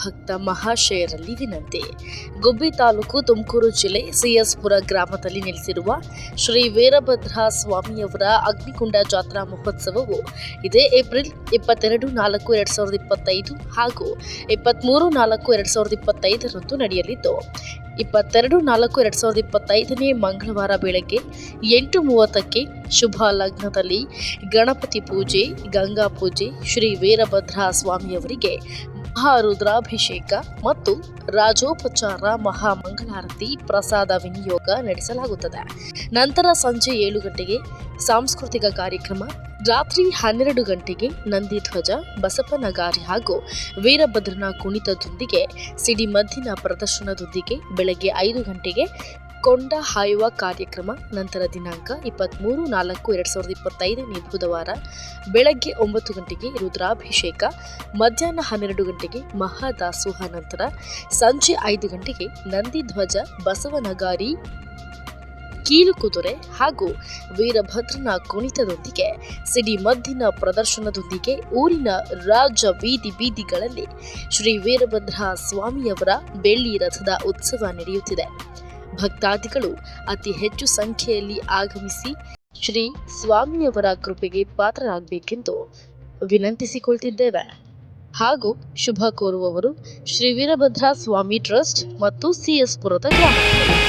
ಭಕ್ತ ಮಹಾಶಯರಲ್ಲಿ ವಿನಂತಿ. ಗುಬ್ಬಿ ತಾಲೂಕು ತುಮಕೂರು ಜಿಲ್ಲೆ ಸಿಎಸ್ಪುರ ಗ್ರಾಮದಲ್ಲಿ ನೆಲೆಸಿರುವ ಶ್ರೀ ವೀರಭದ್ರ ಸ್ವಾಮಿಯವರ ಅಗ್ನಿಕುಂಡ ಜಾತ್ರಾ ಮಹೋತ್ಸವವು ಇದೇ ಏಪ್ರಿಲ್ ಇಪ್ಪತ್ತೆರಡು ನಾಲ್ಕು ಎರಡ್ ಸಾವಿರದ ಇಪ್ಪತ್ತೈದು ಹಾಗೂ ಇಪ್ಪತ್ತ್ಮೂರು ನಾಲ್ಕು ಎರಡ್ ಸಾವಿರದ ಇಪ್ಪತ್ತೈದರಂದು ನಡೆಯಲಿದ್ದು, ಇಪ್ಪತ್ತೆರಡು ನಾಲ್ಕು ಎರಡ್ ಸಾವಿರದ ಇಪ್ಪತ್ತೈದನೇ ಮಂಗಳವಾರ ಬೆಳಗ್ಗೆ ಎಂಟು ಮೂವತ್ತಕ್ಕೆ ಶುಭ ಲಗ್ನದಲ್ಲಿ ಗಣಪತಿ ಪೂಜೆ, ಗಂಗಾ ಪೂಜೆ ಶ್ರೀ ವೀರಭದ್ರ ಸ್ವಾಮಿಯವರಿಗೆ ಮಹಾರುದ್ರಾಭಿಷೇಕ ಮತ್ತು ರಾಜೋಪಚಾರ ಮಹಾಮಂಗಳಾರತಿ ಪ್ರಸಾದ ವಿನಿಯೋಗ ನಡೆಸಲಾಗುತ್ತದೆ. ನಂತರ ಸಂಜೆ ಏಳು ಗಂಟೆಗೆ ಸಾಂಸ್ಕೃತಿಕ ಕಾರ್ಯಕ್ರಮ, ರಾತ್ರಿ ಹನ್ನೆರಡು ಗಂಟೆಗೆ ನಂದಿಧ್ವಜ ಬಸಪ್ಪನಗಾರಿ ಹಾಗೂ ವೀರಭದ್ರನ ಕುಣಿತದೊಂದಿಗೆ ಸಿಡಿಮದ್ದಿನ ಪ್ರದರ್ಶನದೊಂದಿಗೆ ಬೆಳಗ್ಗೆ ಐದು ಗಂಟೆಗೆ ಕೊಂಡ ಹಾಯುವ ಕಾರ್ಯಕ್ರಮ ನಂತರ ದಿನಾಂಕ ಇಪ್ಪತ್ತ್ಮೂರು ನಾಲ್ಕು ಎರಡು ಸಾವಿರದ ಇಪ್ಪತ್ತೈದನೇ ಬುಧವಾರ ಬೆಳಗ್ಗೆ ಒಂಬತ್ತು ಗಂಟೆಗೆ ರುದ್ರಾಭಿಷೇಕ, ಮಧ್ಯಾಹ್ನ ಹನ್ನೆರಡು ಗಂಟೆಗೆ ಮಹಾದಾಸೋಹ ನಂತರ ಸಂಜೆ ಐದು ಗಂಟೆಗೆ ನಂದಿಧ್ವಜ, ಬಸವನಗಾರಿ, ಕೀಲುಕುದುರೆ ಹಾಗೂ ವೀರಭದ್ರನ ಕುಣಿತದೊಂದಿಗೆ ಸಿಡಿಮದ್ದಿನ ಪ್ರದರ್ಶನದೊಂದಿಗೆ ಊರಿನ ರಾಜ ಬೀದಿ ಬೀದಿಗಳಲ್ಲಿ ಶ್ರೀ ವೀರಭದ್ರ ಸ್ವಾಮಿಯವರ ಬೆಳ್ಳಿ ರಥದ ಉತ್ಸವ ನಡೆಯುತ್ತಿದೆ. ಭಕ್ತಾದಿಗಳು ಅತಿ ಹೆಚ್ಚು ಸಂಖ್ಯೆಯಲ್ಲಿ ಆಗಮಿಸಿ ಶ್ರೀ ಸ್ವಾಮಿಯವರ ಕೃಪೆಗೆ ಪಾತ್ರರಾಗಬೇಕೆಂದು ವಿನಂತಿಸಿಕೊಳ್ತಿದ್ದೇವೆ. ಹಾಗೂ ಶುಭ ಕೋರುವವರು ಶ್ರೀ ವೀರಭದ್ರ ಸ್ವಾಮಿ ಟ್ರಸ್ಟ್ ಮತ್ತು ಸಿಎಸ್ಪುರದ ಗ್ರಾಮಸ್ಥರು